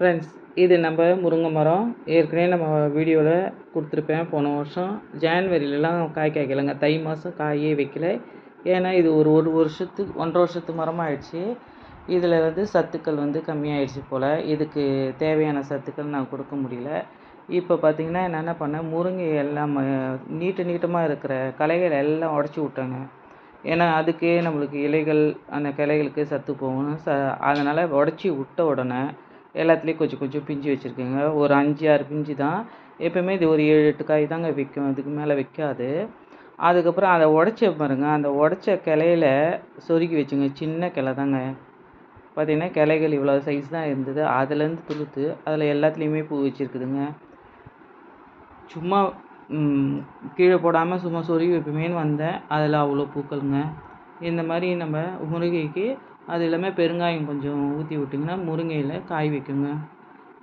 Friends இது நம்ம முருங்கை மரம். ஏற்கனவே நம்ம வீடியோவில் கொடுத்துருப்பேன். போன வருஷம் ஜான்வரிலலாம் காய் காய்க்கலைங்க. தை மாதம் காயே வைக்கல. ஏன்னா இது ஒரு ஒரு வருஷத்துக்கு ஒன்றரை வருஷத்து மரமாக ஆயிடுச்சு. இதில் வந்து சத்துக்கள் வந்து கம்மியாயிடுச்சு போல். இதுக்கு தேவையான சத்துக்கள் நான் கொடுக்க முடியல. இப்போ பார்த்திங்கன்னா நான் என்ன பண்ணேன்? முருங்கை எல்லாம் நீட்ட நீட்டமாக இருக்கிற களைகள் எல்லாம் உடச்சி விட்டேங்க. ஏன்னா அதுக்கே நம்மளுக்கு இலைகள் அந்த கிளைகளுக்கு சத்து போகணும் ச அதனால் உடச்சி விட்ட உடனே எல்லாத்துலேயும் கொஞ்சம் கொஞ்சம் பிஞ்சு வச்சுருக்கேங்க. ஒரு அஞ்சு ஆறு பிஞ்சு தான். எப்போயுமே இது ஒரு ஏழு எட்டு காய் தாங்க விற்கும். அதுக்கு மேலே வைக்காது அதுக்கப்புறம் அதை உடச்ச பாருங்க. அந்த உடச்ச கிளையில சொருகி வச்சுங்க. சின்ன கிளை தாங்க. பார்த்திங்கன்னா கிளைகள் இவ்வளோ சைஸ் தான் இருந்தது. அதுலேருந்து துளுத்து அதில் எல்லாத்துலேயுமே பூ வச்சுருக்குதுங்க. சும்மா கீழே போடாமல் சும்மா சொருகி வைப்போமேன்னு வந்தேன். அதில் அவ்வளோ பூக்களுங்க. இந்த மாதிரி நம்ம முருங்கைக்கு அது இல்லாமல் பெருங்காயம் கொஞ்சம் ஊற்றி விட்டிங்கன்னா முருங்கையில் காய் வைக்குங்க.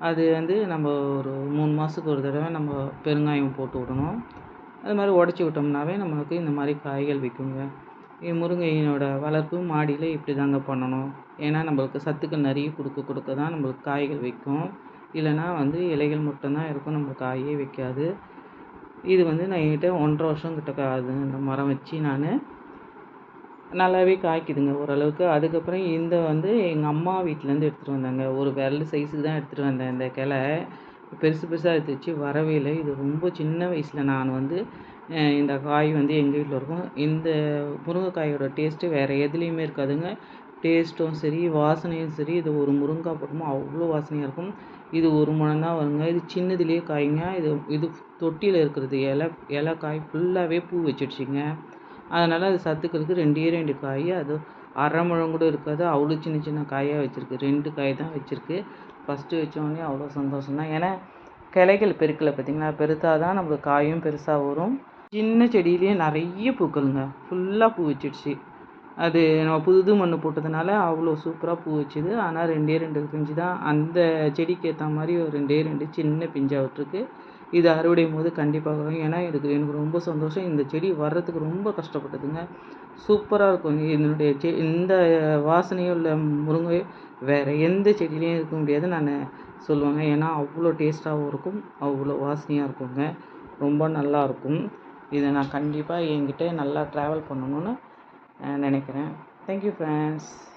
அது வந்து நம்ம ஒரு மூணு மாதத்துக்கு ஒரு தடவை நம்ம பெருங்காயம் போட்டு விடணும். அது மாதிரி உடச்சி விட்டோம்னாவே நம்மளுக்கு இந்த மாதிரி காய்கள் வைக்குங்க. முருங்கையினோட வளர்ப்பு மாடியில் இப்படி தாங்க பண்ணணும். ஏன்னா நம்மளுக்கு சத்துக்கள் நிறைய கொடுக்க கொடுக்க தான் நம்மளுக்கு காய்கள் வைக்கும். இல்லைன்னா வந்து இலைகள் மட்டும்தான் இருக்கும் நம்மளுக்கு காயே வைக்காது. இது வந்து நான் என்கிட்ட ஒன்றரை வருஷம் கிட்ட ஆகுது. இந்த மரம் வச்சு நான் நல்லாவே காய்க்குதுங்க ஓரளவுக்கு. அதுக்கப்புறம் இந்த வந்து எங்கள் அம்மா வீட்டிலேருந்து எடுத்துகிட்டு வந்தாங்க. ஒரு விரல் சைஸுக்கு தான் எடுத்துகிட்டு வந்தேன் இந்த கிளை. பெருசு பெருசாக எடுத்துச்சு வரவே இல்லை. இது ரொம்ப சின்ன வயசில் நான் வந்து இந்த காய் வந்து எங்கள் வீட்டில் இருக்கும். இந்த முருங்கைக்காயோட டேஸ்ட்டு வேறு எதுலேயுமே இருக்காதுங்க. டேஸ்ட்டும் சரி வாசனையும் சரி இது ஒரு முருங்கைக்காய் போட்டோமோ அவ்வளோ வாசனையாக இருக்கும். இது ஒரு முழந்தான் வருங்க. இது சின்னதுலேயே காய்ங்க. இது இது தொட்டியில் இருக்கிறது இலை இலை காய் ஃபுல்லாகவே பூ வச்சிடுச்சிங்க. அதனால் அது சத்துக்களுக்கு ரெண்டே ரெண்டு காய் அது அரை முழம் கூட இருக்காது. அவ்வளோ சின்ன சின்ன காயாக வச்சுருக்கு. ரெண்டு காய் தான் வச்சுருக்கு. ஃபஸ்ட்டு வச்சோடனே அவ்வளோ சந்தோஷம் தான். ஏன்னா கிளைகள் பெருக்கலை பார்த்திங்களா பெருத்தால் தான் நம்மளுக்கு காயும் பெருசாக வரும். சின்ன செடியிலேயே நிறைய பூக்களுங்க. ஃபுல்லாக பூ வச்சிடுச்சு. அது நம்ம புது மண் போட்டதுனால அவ்வளோ சூப்பராக பூ வச்சுது. ஆனால் ரெண்டே ரெண்டு பிஞ்சு தான். அந்த செடிக்கு ஏற்ற மாதிரி ஒரு ரெண்டே ரெண்டு சின்ன பிஞ்சாக விட்டுருக்கு. இது அறுவடையும் போது கண்டிப்பாக வரும். ஏன்னா இதுக்கு எனக்கு ரொம்ப சந்தோஷம். இந்த செடி வர்றதுக்கு ரொம்ப கஷ்டப்பட்டதுங்க. சூப்பராக இருக்கும். இதனுடைய செ இந்த வாசனையும் உள்ள முருங்கை வேறு எந்த செடியிலையும் இருக்க முடியாது. நான் சொல்லுவேங்க. ஏன்னா அவ்வளோ டேஸ்ட்டாகவும் இருக்கும். அவ்வளோ வாசனையாக இருக்குங்க. ரொம்ப நல்லாயிருக்கும் இதை நான் கண்டிப்பாக என்கிட்ட நல்லா ட்ராவல் பண்ணணும்னு நினைக்கிறேன். Thank you friends